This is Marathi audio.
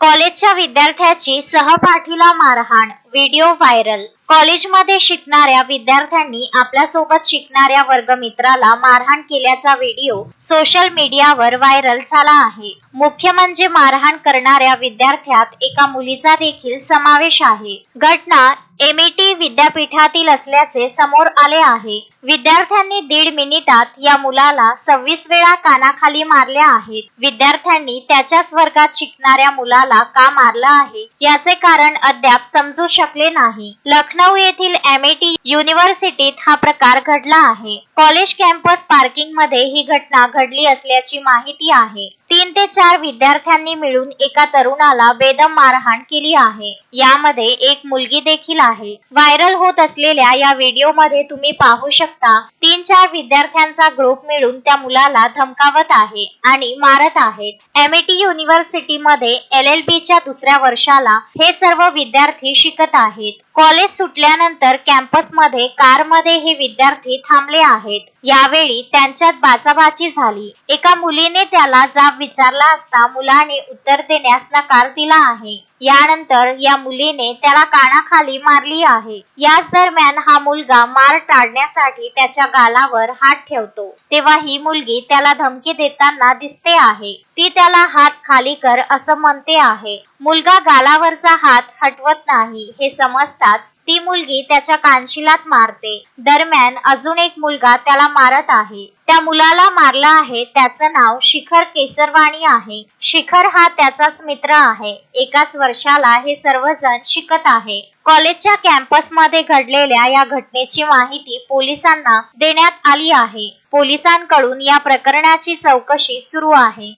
कॉलेजच्या विद्यार्थ्याची सहपाठीला मारहाण व्हिडिओ व्हायरल. कॉलेजमध्ये शिकणाऱ्या विद्यार्थ्यांनी आपल्यासोबत शिकणाऱ्या वर्गमित्राला मारहाण केल्याचा व्हिडिओ सोशल मीडियावर व्हायरल झाला आहे. मुख्य म्हणजे मारहाण करणाऱ्या विद्यार्थ्यात एका मुलीचा देखील समावेश आहे. घटना एमईटी विद्यापीठातील असल्याचे समोर आले आहे. विद्यार्थ्यांनी दीड मिनिटात या मुलाला सव्वीस वेळा कानाखाली मारल्या आहेत. विद्यार्थ्यांनी त्याच्याच वर्गात शिकणाऱ्या मुलाला का मारला आहे? याचे कारण अद्याप समजू शकले नाही. लखनौ येथील एमएटी युनिव्हर्सिटीत हा प्रकार घडला आहे. कॉलेज कॅम्पस पार्किंगमध्ये ही घटना घडली असल्याची माहिती आहे. तीन ते चार विद्यार्थ्यांनी मिळून एका तरुणाला बेदम मारहाण केली आहे. यामध्ये एक मुलगी देखील आहे. व्हायरल होत असलेल्या या व्हिडिओमध्ये तुम्ही पाहू शकता तीन चार विद्यार्थ्यांचा ग्रुप मिळून त्या मुलाला धमकावत आहे आणि मारत आहेत. एमएटी युनिव्हर्सिटी मध्ये एल एल बी च्या दुसऱ्या वर्षाला हे सर्व विद्यार्थी शिकत आहेत. कॉलेज सुटल्यानंतर कॅम्पसमध्ये कारमध्ये कारमध्ये हे विद्यार्थी थांबले आहेत. यावेळी त्यांच्यात बाचाबाची झाली. एका मुलीने त्याला जाब विचारला असता मुलाने उत्तर देण्यास नकार दिला आहे. यानंतर या मुलीने त्याला कानाखाली मारली आहे. याच दरम्यान हा मुलगा मार टाळण्यासाठी त्याच्या गालावर हात ठेवतो. तेव्हा ही मुलगी त्याला धमकी देताना दिसते आहे. ती त्याला हात खाली कर असं म्हणते आहे. मुलगा गालावरचा हात हटवत नाही हे समजता येताच ती मुलगी त्याच्या कानशिलात मारते. दरम्यान अजून एक मुलगा त्याला मारत आहे. त्या मुलाला मारला आहे त्याचं नाव शिखर केसरवाणी आहे. शिखर हा त्याचाच मित्र आहे. एकाच वर्षाला हे सर्वजण शिकत आहे. कॉलेजच्या कॅम्पसमध्ये घडलेल्या या घटनेची माहिती पोलिसांना देण्यात आली आहे. पोलिसांकडून या प्रकरणाची चौकशी सुरू आहे.